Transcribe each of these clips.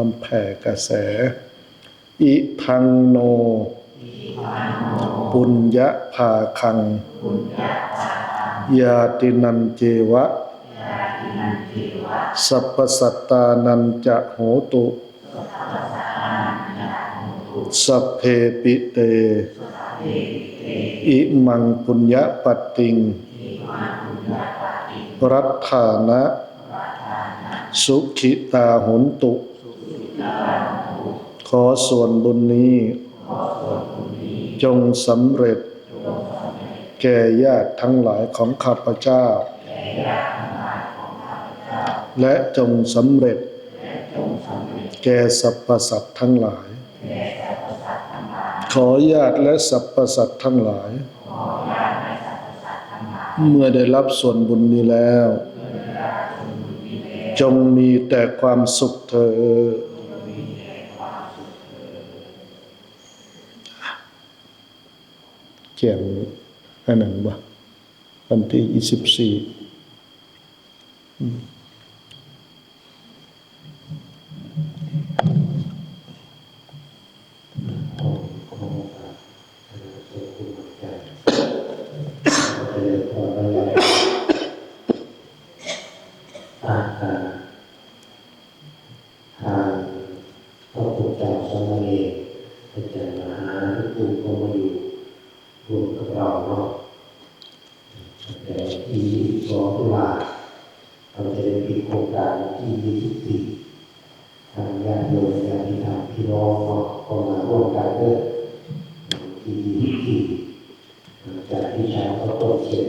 อมแผ่กระแส อิทังโน ปุญญาภาคัง ยาตินันเจวะ สัพพสัตตานันจะโหตุ สัพเพปิเต อิมังปุญญาปติง รัตฐานะ สุขิตาหนตุ ขอส่วนบุญนี้ จงสำเร็จ แก่ญาติทั้งหลายของข้าพเจ้า และจงสำเร็จ แก่สรรพสัตว์ทั้งหลาย ขอญาติและสรรพสัตว์ทั้งหลาย เมื่อได้รับส่วนบุญนี้แล้ว จงมีแต่ความสุขเถิด เขียนอันนั้นบ่วันที่ยี่สิบสี่ทางพระพุทธเจ้าสมณเณรอาจารย์มหาทุกก็มาอยู่ รวมกับเราเนาะแต่ที่สองตุลาเราจะได้ปิดโครงการที่ยี่สิบสี่ทางญาติโยมญาติธรรมพี่น้องเนาะก็มาร่วมกันด้วยที่ยี่สิบสี่หลังจากที่เช้าก็ต้นเสร็จ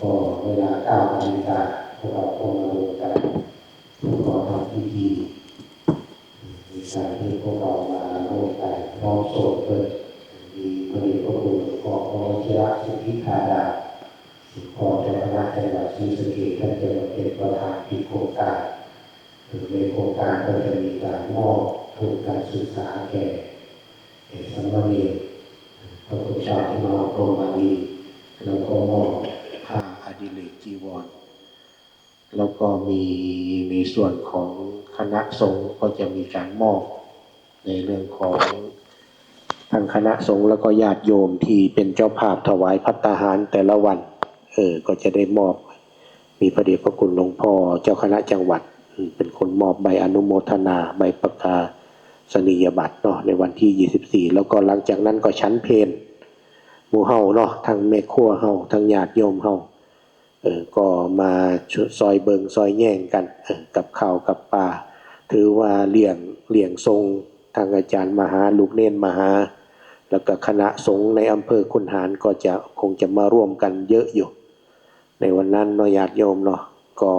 ก็เวลาเก้านาฬิกาพวกเราก็มารวมกันขอทำพิธีในการที่พวกเรามาร่วมกันน้อมโสดเปิดมีพระเดชพระคุณ ขอพระวชิระสิทธิธาดาสิทธิพรเจ้าคณะจังหวัดศรีสะเกษท่านจะมาเป็นประธานพิโครงการหรือในโครงการก็จะมีการมอบทุนการศึกษาแก่เอกสมณเณรพระพุทธเจ้าที่มาโปรมานีแล้วก็มอบผ้าอดิเรกจีวรแล้วก็มีในส่วนของคณะสงฆ์ก็จะมีการมอบในเรื่องของ ทางคณะสงฆ์แล้วก็ญาติโยมที่เป็นเจ้าภาพถวายพัตตาหารแต่ละวัน เออ ก็จะได้มอบ มีพระเดชพระคุณหลวงพ่อเจ้าคณะจังหวัด เป็นคนมอบใบอนุโมทนาใบประกาศนียบัตรเนาะในวันที่ 24 แล้วก็หลังจากนั้นก็ชั้นเพลหมู่เฮาเนาะทั้งแม่ครัวเฮาทั้งญาติโยมเฮาเออก็มาซอยเบิงซอยแย่งกันออกับข้าวกับปลาถือว่าเลี้ยงเลี้ยงทรงทางอาจารย์มหาลูกเน้นมหา แล้วก็คณะสงฆ์ในอำเภอคุนหารก็จะคงจะมาร่วมกันเยอะอยู่ ในวันนั้นเนาะญาติโยมเนาะก็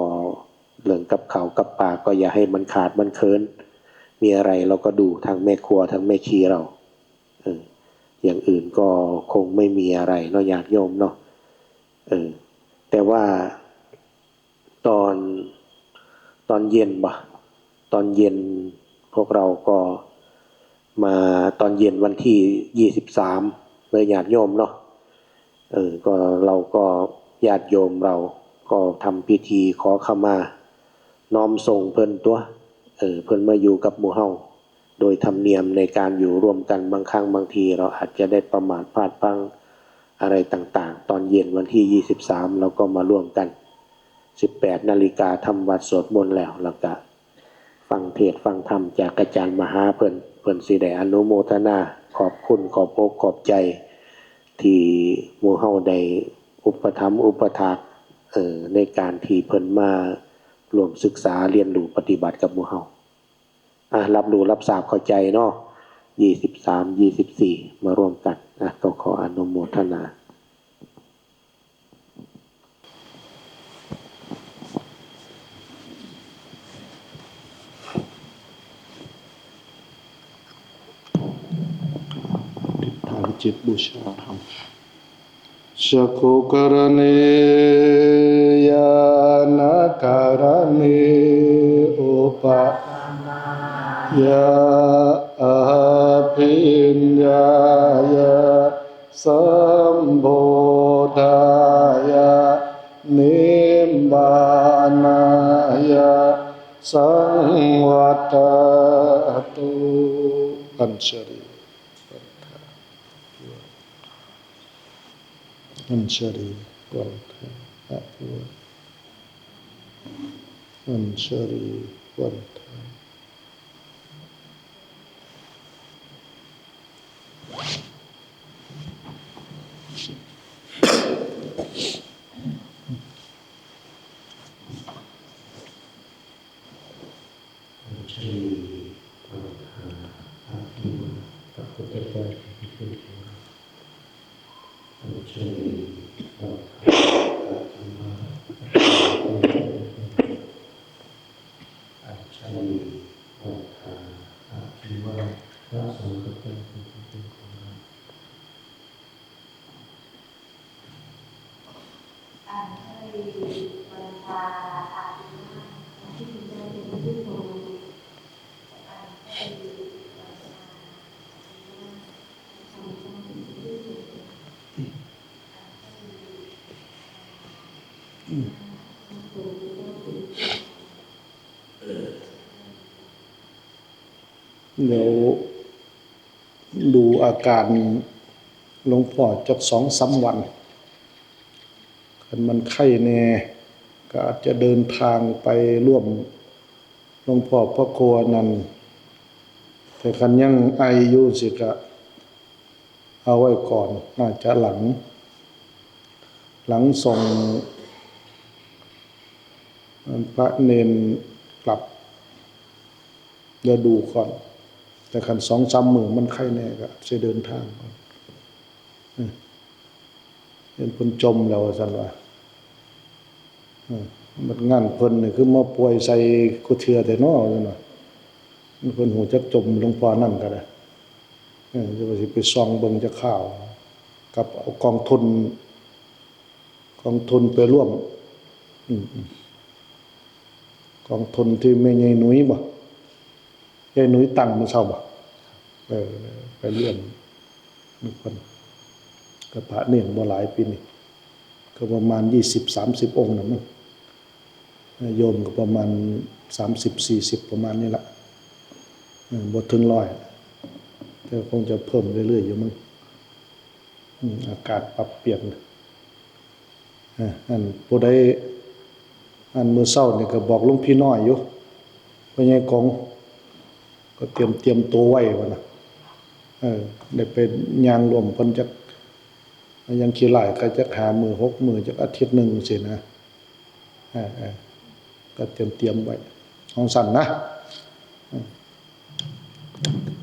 เรื่องกับเขากับปลาก็อย่าให้มันขาดมันเคินมีอะไรเราก็ดูทางแม่ครัวทางแม่ชีเราเอออย่างอื่นก็คงไม่มีอะไรเนาะญาติโยมเนาะเออแต่ว่าตอนตอนเย็นบ่ตอนเย็นพวกเราก็ มาตอนเย็นวันที่ยี่สิบสามเลยญาติโยมเนาะเออก็เราก็ญาติโยมเราก็ทำพิธีขอขมา น้อมส่งเพิ่นตัวเออเพิ่นมาอยู่กับหมู่เฮาโดยธรรมเนียมในการอยู่ร่วมกันบางครั้งบางที เราอาจจะได้ประมาทพลาดพังอะไรต่างๆ ตอนเย็นวันที่ 23 เราก็มาร่วมกัน 18 นาฬิกาทำวัดสวดมนต์แล้วแล้วก็ฟังเทศฟังธรรมจากอาจารย์มหาเพิ่น เพิ่นสิได้อนุโมทนาขอบคุณขอบอกขอบใจ ที่หมู่เฮาได้อุปธรรมอุปถากเออในการที่เพิ่นมารวมศึกษาเรียนรู้ปฏิบัติกับหมู่เฮาอะรับรู้รับทราบเข้าใจเนาะยี่สิบสามยี่สิบสี่มาร่วมกันนะก็ขออนุโมทนา ทางจิตบูชาธรรมชัก อัญชริวันทาอะพุอัญชริวันทา อัญชลีวันทาอาภิวะพระพุทธเจ้าที่ขึ้นของเราอัญชลีวันทาอาภิวะอัญชลีวันทาอาภิวะ พระสงฆ์เจ้าที่ขึ้นของเราอันเคยวันตาอาทิตย์หน้าที่คุณได้เป็นผู้โปรดอันเคยวันตาอาทิตย์หน้าทำต้องเป็นผู้โปรดอันเคยผู้โปรดก็เป็นเดี๋ยว ดูอาการหลวงพ่อจักสองสามวันคันมันไข้แน่ก็อาจจะเดินทางไปร่วมหลวงพ่อพระโคนันต์แต่คันยังไออยู่สิกะ เอาไว้ก่อนน่าจะหลัง หลังส่งพระเนนกลับเดี๋ยวดูก่อน แต่คันสองสามหมือมันไข้แน่ก็จะเดินทางเห็นคนจมแล้วสันว่าอืมมันงานเพิ่นนี่คือมาป่วยใส่กุเทือแต่นอสันว่ามันเพิ่นหูจักจมลงพอนั่นก็ได้เออจะว่าสิไปซองเบิงจะข่าว กับเอากองทุนกองทุนไปร่วมกองทุนที่ไม่ใหญ่หนุ่ยบ่ ยายหนุ่ยตังมันเศร้าบ่เออไปเลื่อนมีคนกระพระเน่งบ่หลายปีนี่ก็ประมาณยี่สิบสามสิบองค์นะมั้งโยมก็ประมาณสามสิบสี่สิบประมาณนี้ละบทถึงร้อยแต่คงจะเพิ่มเรื่อยๆอยู่มั้งอากาศปรับเปลี่ยนอ่ออันผู้ใดอันมือเศร้าเนี่ยก็บอกลุงพี่น้อยอยู่ว่าไงกอง็เตรียมเตรียมตัวไว้วะนะเออได้เป็นยางรวมพ้นจากยังขี่ไหลก็จะหามือหกมือจากอาทิตย์หนึ่งสินะเออก็เตรียมเตรียมไว้ของสั่นนะ